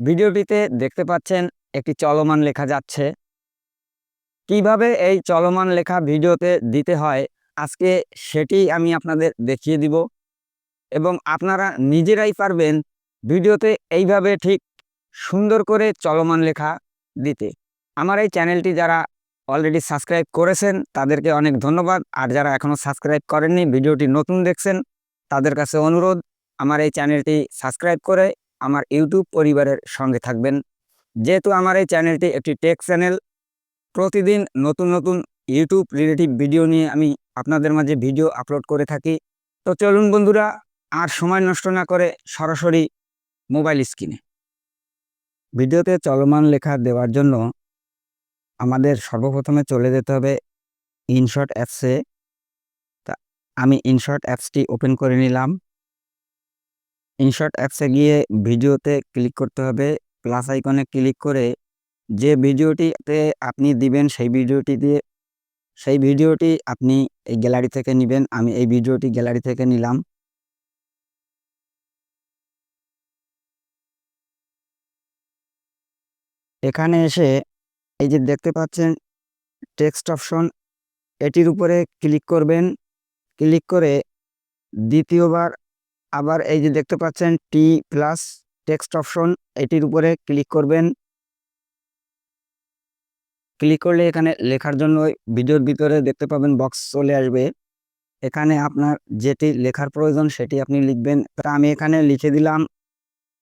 ভিডিওটিতে দেখতে পাচ্ছেন একটি চলমান লেখা যাচ্ছে। কীভাবে এই চলমান লেখা ভিডিওতে দিতে হয়, আজকে সেটি আমি আপনাদের দেখিয়ে দিব। এবং আপনারা নিজেরাই পারবেন ভিডিওতে এইভাবে ঠিক সুন্দর করে চলমান লেখা দিতে। আমার এই চ্যানেলটি যারা অলরেডি সাবস্ক্রাইব করেছেন, তাদেরকে অনেক ধন্যবাদ। আর যারা এখনও সাবস্ক্রাইব করেননি, ভিডিওটি নতুন দেখছেন, তাদের কাছে অনুরোধ, আমার এই চ্যানেলটি সাবস্ক্রাইব করে আমার ইউটিউব পরিবারের সঙ্গে থাকবেন। যেহেতু আমার এই চ্যানেলটি একটি টেক চ্যানেল, প্রতিদিন নতুন নতুন ইউটিউব রিলেটিভ ভিডিও নিয়ে আমি আপনাদের মাঝে ভিডিও আপলোড করে থাকি। তো চলুন বন্ধুরা, আর সময় নষ্ট না করে সরাসরি মোবাইল স্ক্রিনে। ভিডিওতে চলমান লেখা দেওয়ার জন্য আমাদের সর্বপ্রথমে চলে যেতে হবে ইনশর্ট অ্যাপসে। তা, আমি ইনশর্ট অ্যাপসটি ওপেন করে নিলাম। ইনশর্ট অ্যাপসে গিয়ে ভিডিওতে ক্লিক করতে হবে। প্লাস আইকনে ক্লিক করে যে ভিডিওটিতে আপনি দিবেন সেই ভিডিওটি দিয়ে, সেই ভিডিওটি আপনি এই গ্যালারি থেকে নেবেন। আমি এই ভিডিওটি গ্যালারি থেকে নিলাম। এখানে এসে এই যে দেখতে পাচ্ছেন টেক্সট অপশন এটির উপরে ক্লিক করবেন। ক্লিক করে দ্বিতীয়বার আবার এই যে দেখতে পাচ্ছেন টি প্লাস টেক্সট অপশন এটির উপরে ক্লিক করবেন। ক্লিক করলে এখানে লেখার জন্য ভিডিওর ভিতরে দেখতে পাবেন বক্স চলে আসবে। এখানে আপনার যেটি লেখার প্রয়োজন, সেটি আপনি লিখবেন। তা আমি এখানে লিখে দিলাম।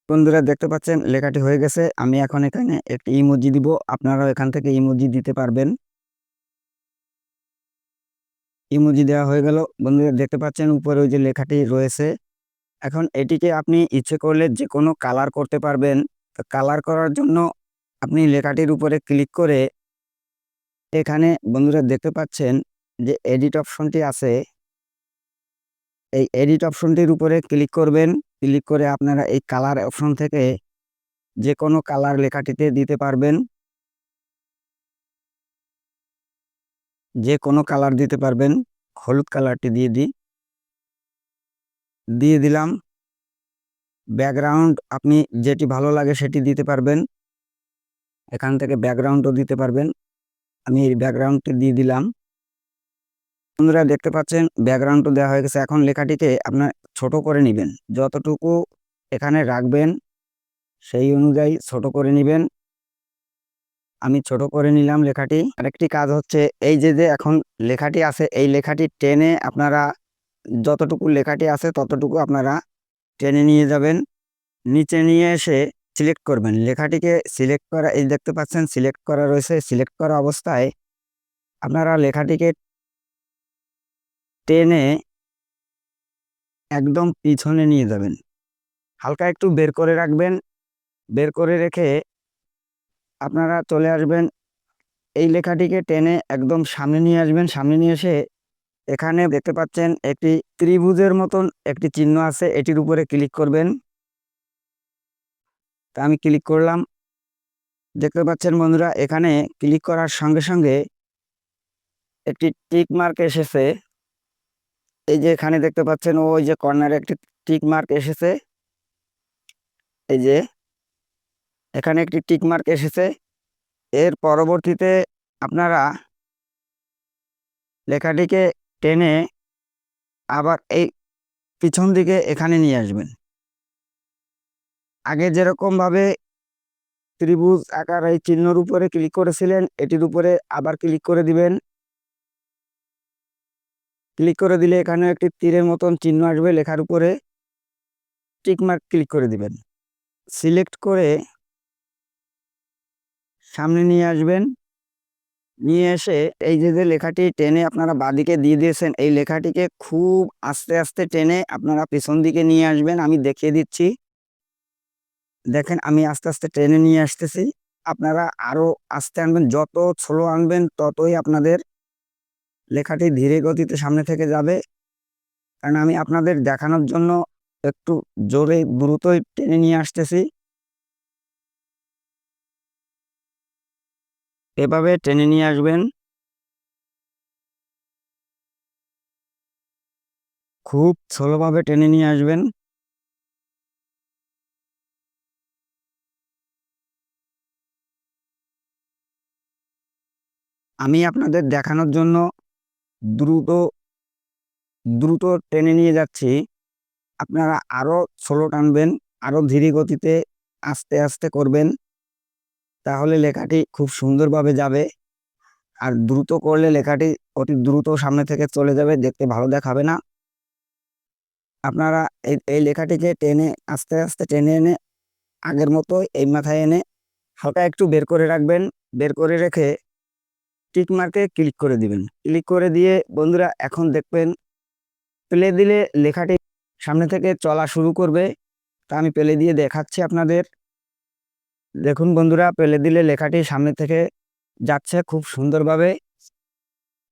বন্ধুরা, দেখতে পাচ্ছেন, লেখাটি হয়ে গেছে। আমি এখন এখানে একটি ইমোজি দিব। আপনারাও এখান থেকে ইমোজি দিতে পারবেন। ইমোজি দেওয়া হয়ে গেল। বন্ধুরা, দেখতে পাচ্ছেন, উপরে ওই যে লেখাটি রয়েছে। এখন এটিকে আপনি ইচ্ছে করলে যে কোনো কালার করতে পারবেন। কালার করার জন্য আপনি লেখাটির উপরে ক্লিক করে এখানে বন্ধুরা দেখতে পাচ্ছেন যে এডিট অপশনটি আছে। এই এডিট অপশনটির উপরে ক্লিক করবেন। ক্লিক করে আপনারা এই কালার অপশন থেকে যে কোনো কালার লেখাটিতে দিতে পারবেন। যে কোনো কালার দিতে পারবেন। হলুদ কালারটি দিয়ে দিই। দিয়ে দিলাম। ব্যাকগ্রাউন্ড আপনি যেটি ভালো লাগে সেটি দিতে পারবেন। এখান থেকে ব্যাকগ্রাউন্ডও দিতে পারবেন। আমি এই ব্যাকগ্রাউন্ডটি দিয়ে দিলাম। বন্ধুরা দেখতে পাচ্ছেন ব্যাকগ্রাউন্ডও দেওয়া হয়ে গেছে। এখন লেখাটিকে আপনার ছোট করে নেবেন। যতটুকু এখানে রাখবেন, সেই অনুযায়ী ছোট করে নেবেন। আমি ছোট করে নিলাম লেখাটি। আরেকটি কাজ হচ্ছে, এই যে যে এখন লেখাটি আছে, এই লেখাটি টেনে আপনারা যতটুকু লেখাটি আছে ততটুকু আপনারা টেনে নিয়ে যাবেন। নিচে নিয়ে এসে সিলেক্ট করবেন। লেখাটিকে সিলেক্ট করা, এই দেখতে পাচ্ছেন সিলেক্ট করা রয়েছে। সিলেক্ট করা অবস্থায় আপনারা লেখাটিকে টেনে একদম পিছনে নিয়ে যাবেন। হালকা একটু বের করে রাখবেন। বের করে রেখে আপনারা চলে আসবেন। এই লেখাটিকে টেনে একদম সামনে নিয়ে আসবেন। সামনে নিয়ে এসে এখানে দেখতে পাচ্ছেন একটি ত্রিভুজের মতন একটি চিহ্ন আছে, এটির উপরে ক্লিক করবেন। তা আমি ক্লিক করলাম। দেখতে পাচ্ছেন বন্ধুরা, এখানে ক্লিক করার সঙ্গে সঙ্গে একটি টিক মার্ক এসেছে। এই যে এখানে দেখতে পাচ্ছেন ওই যে কর্নারে একটি টিক মার্ক এসেছে। এই যে এখানে একটি টিক মার্ক এসেছে। এর পরবর্তীতে আপনারা লেখাটিকে টেনে আবার এই পিছন দিকে এখানে নিয়ে আসবেন। আগে যেরকমভাবে ত্রিভুজ আকার এই চিহ্নর উপরে ক্লিক করেছিলেন, এটির উপরে আবার ক্লিক করে দিবেন। ক্লিক করে দিলে এখানে একটি তীরের মতন চিহ্ন আসবে লেখার উপরে। টিকমার্ক ক্লিক করে দিবেন। সিলেক্ট করে সামনে নিয়ে আসবেন। নিয়ে এসে এই যে যে লেখাটি টেনে আপনারা বাদিকে দিয়ে দিয়েছেন, এই লেখাটিকে খুব আস্তে আস্তে টেনে আপনারা পিছন দিকে নিয়ে আসবেন। আমি দেখিয়ে দিচ্ছি। দেখেন, আমি আস্তে আস্তে টেনে নিয়ে আসতেছি। আপনারা আরও আস্তে আনবেন, যত ছোলো আনবেন ততই আপনাদের লেখাটি ধীরে গতিতে সামনে থেকে যাবে। কারণ আমি আপনাদের দেখানোর জন্য একটু জোরে, দ্রুতই টেনে নিয়ে আসতেছি। এভাবে টেনে নিয়ে আসবেন। খুব ছোলোভাবে টেনে নিয়ে আসবেন। আমি আপনাদের দেখানোর জন্য দ্রুত দ্রুত টেনে নিয়ে যাচ্ছি। আপনারা আরও ছোলো টানবেন আরও ধীরে গতিতে আস্তে আস্তে করবেন। তাহলে লেখাটি খুব সুন্দরভাবে যাবে। আর দ্রুত করলে লেখাটি অতি দ্রুত সামনে থেকে চলে যাবে, দেখতে ভালো দেখাবে না। আপনারা এই লেখাটিকে টেনে, আস্তে আস্তে টেনে এনে, আগের মতো এই মাথায় এনে হালকা একটু বের করে রাখবেন। বের করে রেখে টিক মার্কে ক্লিক করে দিবেন। ক্লিক করে দিয়ে বন্ধুরা এখন দেখবেন পেলে দিলে লেখাটি সামনে থেকে চলা শুরু করবে। তা আমি পেলে দিয়ে দেখাচ্ছি আপনাদের। দেখুন বন্ধুরা, পেলে দিলে লেখাটি সামনে থেকে যাচ্ছে খুব সুন্দরভাবে।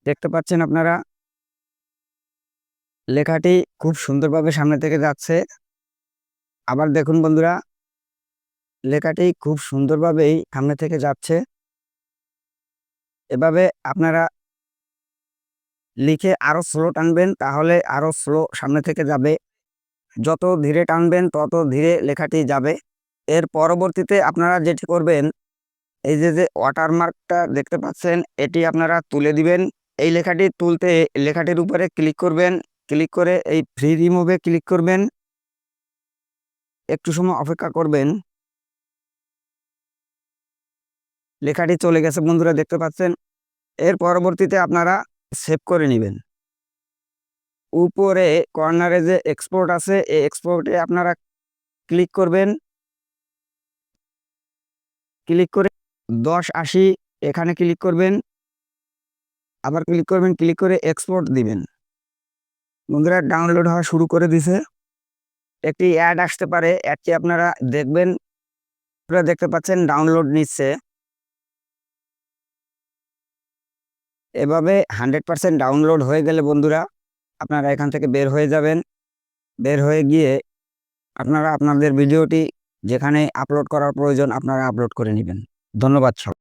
দেখতে পাচ্ছেন আপনারা? লেখাটি খুব সুন্দরভাবে সামনে থেকে যাচ্ছে। আবার দেখুন বন্ধুরা, লেখাটি খুব সুন্দরভাবেই সামনে থেকে যাচ্ছে। এভাবে আপনারা লিখে আরও স্লো টানবেন, তাহলে আরও স্লো সামনে থেকে যাবে। যত ধীরে টানবেন, তত ধীরে লেখাটি যাবে। এর পরবর্তীতে আপনারা যেটি করবেন, এই যে যে ওয়াটারমার্কটা দেখতে পাচ্ছেন, এটি আপনারা তুলে দিবেন। এই লেখাটি তুলতে লেখাটির উপরে ক্লিক করবেন। ক্লিক করে এই ফ্রি রিমুভে ক্লিক করবেন। একটু সময় অপেক্ষা করবেন। লেখাটি চলে গেছে, বন্ধুরা, দেখতে পাচ্ছেন। এর পরবর্তীতে আপনারা সেভ করে নেবেন। উপরে কর্নারে যে এক্সপোর্ট আছে, এই এক্সপোর্টে আপনারা ক্লিক করবেন। ক্লিক করে দশ আশি, এখানে ক্লিক করবেন। আবার ক্লিক করবেন, ক্লিক করে এক্সপোর্ট দিবেন। বন্ধুরা ডাউনলোড হওয়া শুরু করে দিছে। একটি অ্যাড আসতে পারে অ্যাডটি আপনারা দেখবেন। আপনারা দেখতে পাচ্ছেন ডাউনলোড নিচ্ছে। এভাবে হান্ড্রেড পার্সেন্ট ডাউনলোড হয়ে গেলে বন্ধুরা, আপনারা এখান থেকে বের হয়ে যাবেন। বের হয়ে গিয়ে আপনারা আপনাদের ভিডিওটি যেখানে আপলোড করার প্রয়োজন আপনারা আপলোড করে নেবেন। ধন্যবাদ সবাই।